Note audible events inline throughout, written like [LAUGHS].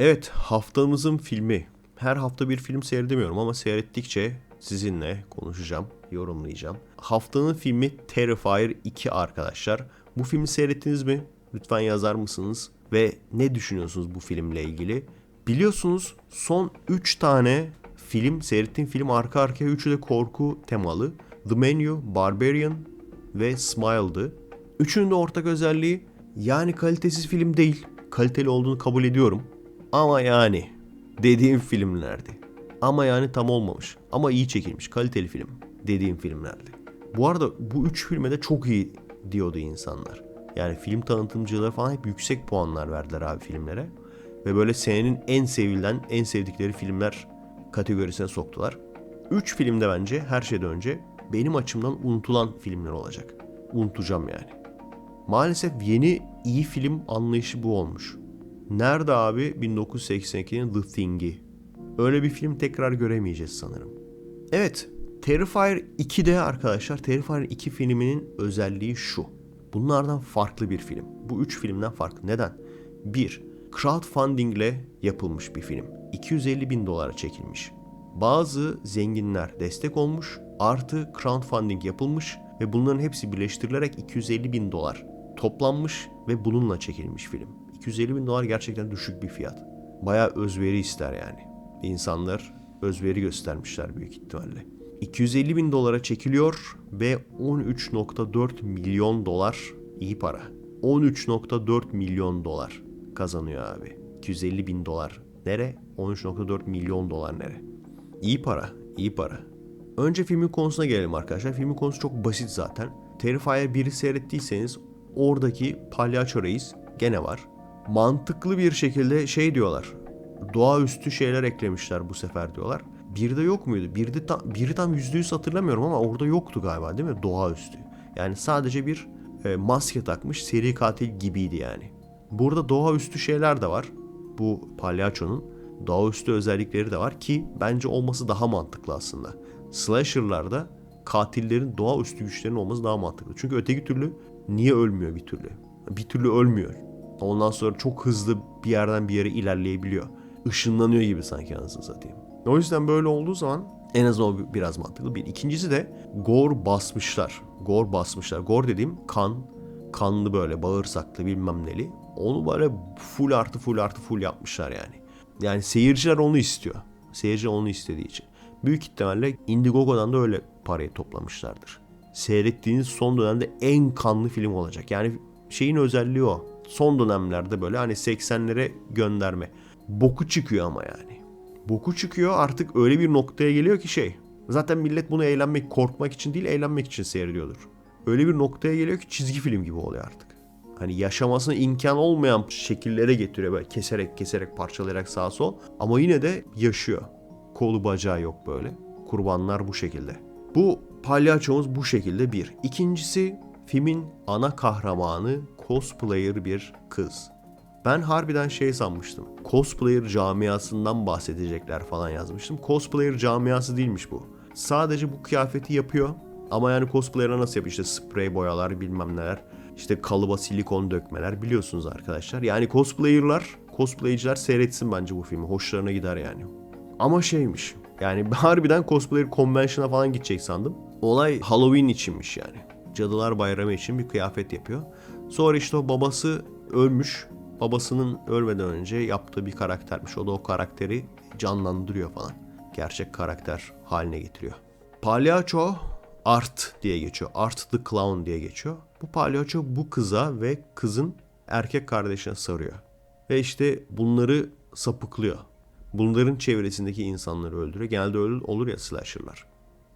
Evet haftamızın filmi. Her hafta bir film seyredemiyorum ama seyrettikçe sizinle konuşacağım, yorumlayacağım. Haftanın filmi Terrifier 2 arkadaşlar. Bu filmi seyrettiniz mi? Lütfen yazar mısınız? Ve ne düşünüyorsunuz bu filmle ilgili? Biliyorsunuz son 3 tane film, seyrettiğim film arka arkaya üçü de korku temalı. The Menu, Barbarian ve Smile'dı. Üçünün de ortak özelliği yani kalitesiz film değil. Kaliteli olduğunu kabul ediyorum. Ama yani dediğim filmlerdi. Ama yani tam olmamış. Ama iyi çekilmiş. Kaliteli film dediğim filmlerdi. Bu arada bu üç filme de çok iyi diyordu insanlar. Yani film tanıtımcıları falan hep yüksek puanlar verdiler abi filmlere. Ve böyle senenin en sevilen, en sevdikleri filmler kategorisine soktular. Üç filmde bence her şeyden önce benim açımdan unutulan filmler olacak. Unutacağım yani. Maalesef yeni iyi film anlayışı bu olmuş. Nerede abi 1982'nin The Thing'i? Öyle bir film tekrar göremeyeceğiz sanırım. Evet, Terrifier 2'de arkadaşlar Terrifier 2 filminin özelliği şu. Bunlardan farklı bir film. Bu üç filmden farklı. Neden? 1. Crowdfunding ile yapılmış bir film. 250 bin dolara çekilmiş. Bazı zenginler destek olmuş, artı crowdfunding yapılmış ve bunların hepsi birleştirilerek 250 bin dolar toplanmış ve bununla çekilmiş film. 250 bin dolar gerçekten düşük bir fiyat. Bayağı özveri ister yani. İnsanlar özveri göstermişler büyük ihtimalle. 250 bin dolara çekiliyor ve 13.4 milyon dolar iyi para. 13.4 milyon dolar kazanıyor abi. 250 bin dolar nere? 13.4 milyon dolar nere? İyi para, iyi para. Önce filmin konusuna gelelim arkadaşlar. Filmin konusu çok basit zaten. Terrifier 1'i seyrettiyseniz oradaki palyaço reis gene var. Mantıklı bir şekilde şey diyorlar. Doğaüstü şeyler eklemişler bu sefer diyorlar. Bir de yok muydu? Bir de tam, biri tam yüzde yüz hatırlamıyorum ama orada yoktu galiba değil mi? Doğaüstü. Yani sadece bir e, maske takmış seri katil gibiydi yani. Burada doğaüstü şeyler de var. Bu palyaçonun doğaüstü özellikleri de var ki bence olması daha mantıklı aslında. Slasher'larda katillerin doğaüstü güçlerinin olması daha mantıklı. Çünkü öteki türlü niye ölmüyor bir türlü? Bir türlü ölmüyor. Ondan sonra çok hızlı bir yerden bir yere ilerleyebiliyor. Işınlanıyor gibi sanki anasını satayım. O yüzden böyle olduğu zaman en azından o biraz mantıklı. Bir ikincisi de gore basmışlar. Gore basmışlar. Gore dediğim kan, kanlı böyle bağırsaklı bilmem neli. Onu böyle full artı full artı full yapmışlar yani. Yani seyirciler onu istiyor. Seyirci onu istediği için. Büyük ihtimalle Indiegogo'dan da öyle parayı toplamışlardır. Seyrettiğiniz son dönemde en kanlı film olacak. Yani şeyin özelliği o. Son dönemlerde böyle hani 80'lere gönderme. Boku çıkıyor ama yani. Boku çıkıyor artık öyle bir noktaya geliyor ki şey. Zaten millet bunu eğlenmek, korkmak için değil eğlenmek için seyrediyordur. Öyle bir noktaya geliyor ki çizgi film gibi oluyor artık. Hani yaşamasına imkan olmayan şekillere getiriyor böyle keserek keserek parçalayarak sağa sol. Ama yine de yaşıyor. Kolu bacağı yok böyle. Kurbanlar bu şekilde. Bu palyaçomuz bu şekilde bir. İkincisi filmin ana kahramanı cosplayer bir kız. Ben harbiden şey sanmıştım. Cosplayer camiasından bahsedecekler falan yazmıştım. Cosplayer camiası değilmiş bu. Sadece bu kıyafeti yapıyor. Ama yani cosplayer'a nasıl yapıyor? İşte sprey boyalar bilmem neler. İşte kalıba silikon dökmeler biliyorsunuz arkadaşlar. Yani cosplayer'lar, cosplayciler seyretsin bence bu filmi. Hoşlarına gider yani. Ama şeymiş. Yani [LAUGHS] harbiden cosplayer convention'a falan gidecek sandım. Olay Halloween içinmiş yani. Cadılar Bayramı için bir kıyafet yapıyor. Sonra işte o babası ölmüş. Babasının ölmeden önce yaptığı bir karaktermiş. O da o karakteri canlandırıyor falan. Gerçek karakter haline getiriyor. Palyaço Art diye geçiyor. Art the Clown diye geçiyor. Bu palyaço bu kıza ve kızın erkek kardeşine sarıyor. Ve işte bunları sapıklıyor. Bunların çevresindeki insanları öldürüyor. Genelde öyle olur ya slasher'lar.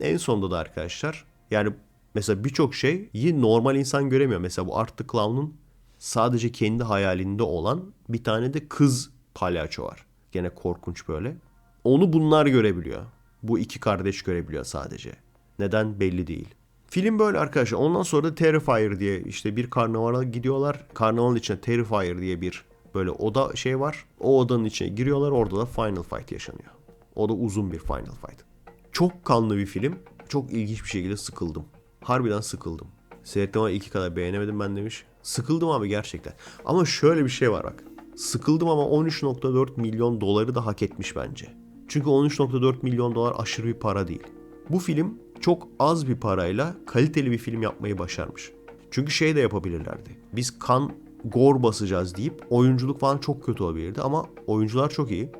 En sonunda da arkadaşlar yani mesela birçok şeyi normal insan göremiyor. Mesela bu Art the Clown'un sadece kendi hayalinde olan bir tane de kız palyaço var. Gene korkunç böyle. Onu bunlar görebiliyor. Bu iki kardeş görebiliyor sadece. Neden belli değil. Film böyle arkadaşlar. Ondan sonra da Terrifier diye işte bir karnavala gidiyorlar. Karnavalın içine Terrifier diye bir böyle oda şey var. O odanın içine giriyorlar. Orada da Final Fight yaşanıyor. O da uzun bir Final Fight. Çok kanlı bir film. Çok ilginç bir şekilde sıkıldım. Harbiden sıkıldım. Seyrettim ama iki kadar beğenemedim ben demiş. Sıkıldım abi gerçekten. Ama şöyle bir şey var bak. Sıkıldım ama 13.4 milyon doları da hak etmiş bence. Çünkü 13.4 milyon dolar aşırı bir para değil. Bu film çok az bir parayla kaliteli bir film yapmayı başarmış. Çünkü şey de yapabilirlerdi. Biz kan gor basacağız deyip oyunculuk falan çok kötü olabilirdi ama oyuncular çok iyi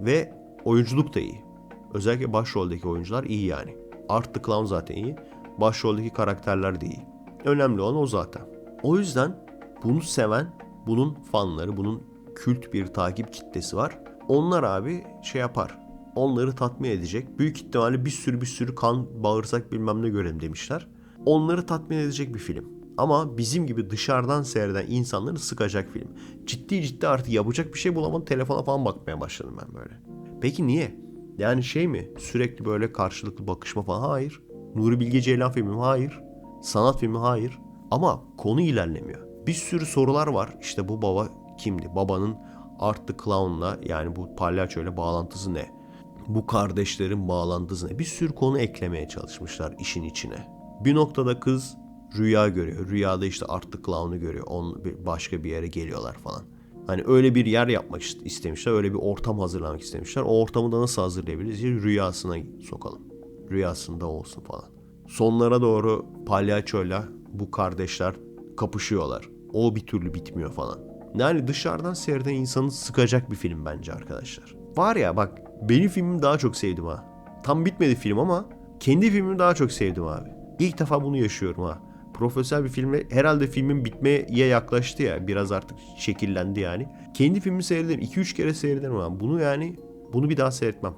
ve oyunculuk da iyi. Özellikle başroldeki oyuncular iyi yani. Art the Clown zaten iyi. Başroldeki karakterler de iyi. Önemli olan o zaten. O yüzden bunu seven, bunun fanları, bunun kült bir takip kitlesi var. Onlar abi şey yapar. Onları tatmin edecek. Büyük ihtimalle bir sürü bir sürü kan, bağırsak bilmem ne görelim demişler. Onları tatmin edecek bir film. Ama bizim gibi dışarıdan seyreden insanları sıkacak film. Ciddi ciddi artık yapacak bir şey bulamadım. Telefona falan bakmaya başladım ben böyle. Peki niye? Yani şey mi? Sürekli böyle karşılıklı bakışma falan? Hayır. Nuri Bilge Ceylan filmi mi? Hayır. Sanat filmi? Hayır. Ama konu ilerlemiyor. Bir sürü sorular var. İşte bu baba kimdi? Babanın Art the Clown'la yani bu palyaçoyla bağlantısı ne? Bu kardeşlerin bağlantısı ne? Bir sürü konu eklemeye çalışmışlar işin içine. Bir noktada kız rüya görüyor. Rüyada işte Art the Clown'u görüyor. On, başka bir yere geliyorlar falan. Hani öyle bir yer yapmak istemişler. Öyle bir ortam hazırlamak istemişler. O ortamı da nasıl hazırlayabiliriz? Rüyasına sokalım. Rüyasında olsun falan. Sonlara doğru palyaçoyla bu kardeşler kapışıyorlar. O bir türlü bitmiyor falan. Yani dışarıdan seyreden insanı sıkacak bir film bence arkadaşlar. Var ya bak benim filmimi daha çok sevdim ha. Tam bitmedi film ama kendi filmimi daha çok sevdim abi. İlk defa bunu yaşıyorum ha. Profesyonel bir filmle herhalde filmin bitmeye yaklaştı ya. Biraz artık şekillendi yani. Kendi filmimi seyrederim. 2-3 kere seyrederim abi. Bunu yani bunu bir daha seyretmem.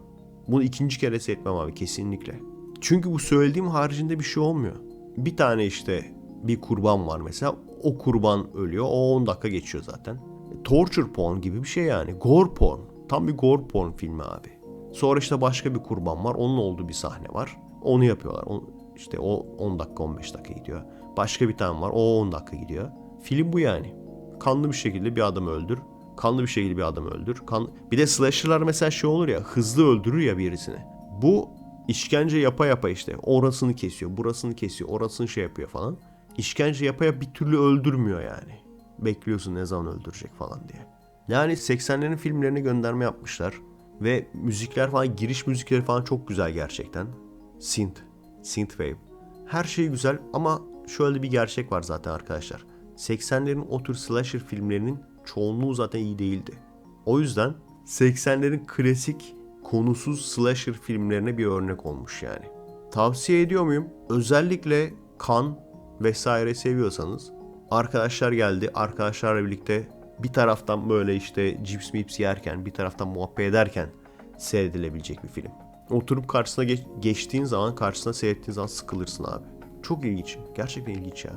Bunu ikinci kere seyretmem abi kesinlikle. Çünkü bu söylediğim haricinde bir şey olmuyor. Bir tane işte bir kurban var mesela. O kurban ölüyor. O 10 dakika geçiyor zaten. Torture porn gibi bir şey yani. Gore porn. Tam bir gore porn filmi abi. Sonra işte başka bir kurban var. Onun olduğu bir sahne var. Onu yapıyorlar. Onu, işte o 10 dakika 15 dakika gidiyor. Başka bir tane var. O 10 dakika gidiyor. Film bu yani. Kanlı bir şekilde bir adamı öldür. Kanlı bir şekilde bir adamı öldür. Kan... Bir de slasher'lar mesela şey olur ya hızlı öldürür ya birisini. Bu işkence yapa yapa işte orasını kesiyor, burasını kesiyor, orasını şey yapıyor falan. İşkence yapa yapa bir türlü öldürmüyor yani. Bekliyorsun ne zaman öldürecek falan diye. Yani 80'lerin filmlerine gönderme yapmışlar. Ve müzikler falan, giriş müzikleri falan çok güzel gerçekten. Synth, synthwave. Her şey güzel ama şöyle bir gerçek var zaten arkadaşlar. 80'lerin o tür slasher filmlerinin çoğunluğu zaten iyi değildi. O yüzden 80'lerin klasik konusuz slasher filmlerine bir örnek olmuş yani. Tavsiye ediyor muyum? Özellikle kan vesaire seviyorsanız arkadaşlar geldi. Arkadaşlarla birlikte bir taraftan böyle işte cips mips yerken bir taraftan muhabbet ederken seyredilebilecek bir film. Oturup karşısına geç, geçtiğin zaman karşısına seyrettiğin zaman sıkılırsın abi. Çok ilginç. Gerçekten ilginç ya.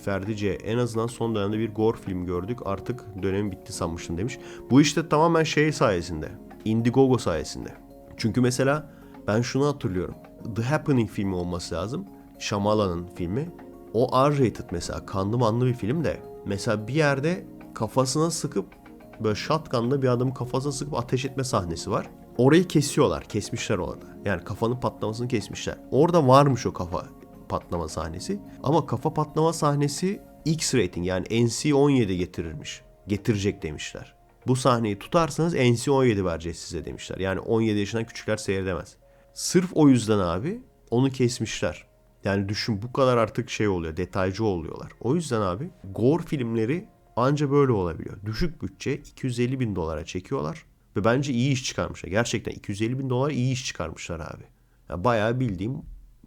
Ferdi C. En azından son dönemde bir gore film gördük. Artık dönem bitti sanmıştım demiş. Bu işte tamamen şey sayesinde. Indiegogo sayesinde. Çünkü mesela ben şunu hatırlıyorum. The Happening filmi olması lazım. Shyamalan'ın filmi. O R-rated mesela. Kanlı manlı bir film de. Mesela bir yerde kafasına sıkıp böyle shotgunla bir adamın kafasına sıkıp ateş etme sahnesi var. Orayı kesiyorlar. Kesmişler orada. Yani kafanın patlamasını kesmişler. Orada varmış o kafa patlama sahnesi. Ama kafa patlama sahnesi X rating yani NC-17 getirirmiş. Getirecek demişler. Bu sahneyi tutarsanız NC-17 vereceğiz size demişler. Yani 17 yaşından küçükler seyredemez. Sırf o yüzden abi onu kesmişler. Yani düşün bu kadar artık şey oluyor detaycı oluyorlar. O yüzden abi gore filmleri anca böyle olabiliyor. Düşük bütçe 250 bin dolara çekiyorlar. Ve bence iyi iş çıkarmışlar. Gerçekten 250 bin dolar iyi iş çıkarmışlar abi. Yani bayağı bildiğim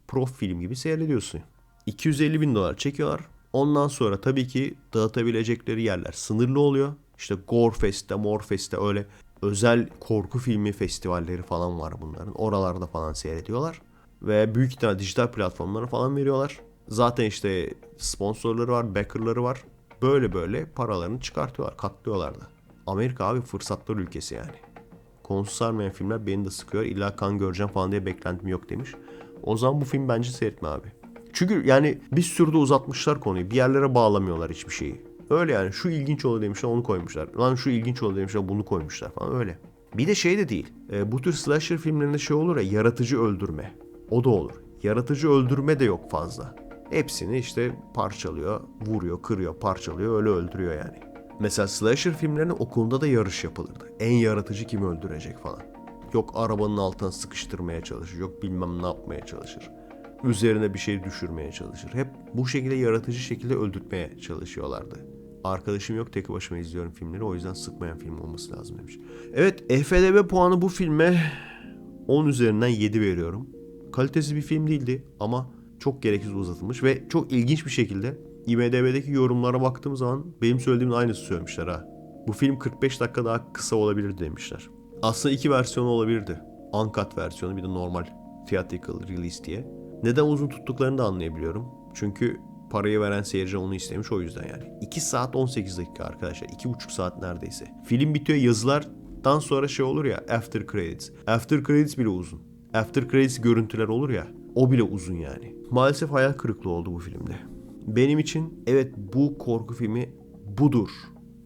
prof film gibi seyrediyorsun. 250 bin dolar çekiyorlar. Ondan sonra tabii ki dağıtabilecekleri yerler sınırlı oluyor. İşte Gorefest'te, Morfest'te öyle özel korku filmi festivalleri falan var bunların. Oralarda falan seyrediyorlar. Ve büyük ihtimal dijital platformlara falan veriyorlar. Zaten işte sponsorları var, backerları var. Böyle böyle paralarını çıkartıyorlar, katlıyorlar da. Amerika abi fırsatlar ülkesi yani. Konusu sarmayan filmler beni de sıkıyor. İlla kan göreceğim falan diye beklentim yok demiş. O zaman bu film bence seyretme abi. Çünkü yani bir sürü de uzatmışlar konuyu. Bir yerlere bağlamıyorlar hiçbir şeyi. Öyle yani şu ilginç oldu demişler onu koymuşlar. Lan şu ilginç oldu demişler bunu koymuşlar falan öyle. Bir de şey de değil. E, bu tür slasher filmlerinde şey olur ya yaratıcı öldürme. O da olur. Yaratıcı öldürme de yok fazla. Hepsini işte parçalıyor, vuruyor, kırıyor, parçalıyor, öyle öldürüyor yani. Mesela slasher filmlerinin okulunda da yarış yapılırdı. En yaratıcı kimi öldürecek falan. Yok arabanın altına sıkıştırmaya çalışır. Yok bilmem ne yapmaya çalışır. Üzerine bir şey düşürmeye çalışır. Hep bu şekilde yaratıcı şekilde öldürtmeye çalışıyorlardı. Arkadaşım yok tek başıma izliyorum filmleri o yüzden sıkmayan film olması lazım demiş. Evet EFDB puanı bu filme 10 üzerinden 7 veriyorum. Kalitesiz bir film değildi ama çok gereksiz uzatılmış ve çok ilginç bir şekilde IMDB'deki yorumlara baktığım zaman benim söylediğimin aynısı söylemişler ha. Bu film 45 dakika daha kısa olabilir demişler. Aslında iki versiyonu olabilirdi. Uncut versiyonu bir de normal theatrical release diye. Neden uzun tuttuklarını da anlayabiliyorum. Çünkü parayı veren seyirci onu istemiş o yüzden yani. 2 saat 18 dakika arkadaşlar. 2,5 saat neredeyse. Film bitiyor yazılardan sonra şey olur ya after credits. After credits bile uzun. After credits görüntüler olur ya o bile uzun yani. Maalesef hayal kırıklığı oldu bu filmde. Benim için evet bu korku filmi budur.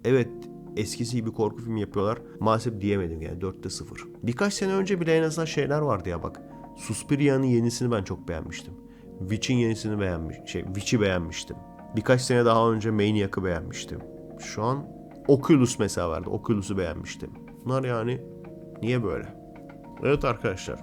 Evet eskisi gibi korku filmi yapıyorlar. Maalesef diyemedim yani 4'te 0. Birkaç sene önce bile en azından şeyler vardı ya bak. Suspiria'nın yenisini ben çok beğenmiştim. Witch'in yenisini beğenmiş, şey Witch'i beğenmiştim. Birkaç sene daha önce Maniac'ı beğenmiştim. Şu an Oculus mesela vardı. Oculus'u beğenmiştim. Bunlar yani niye böyle? Evet arkadaşlar.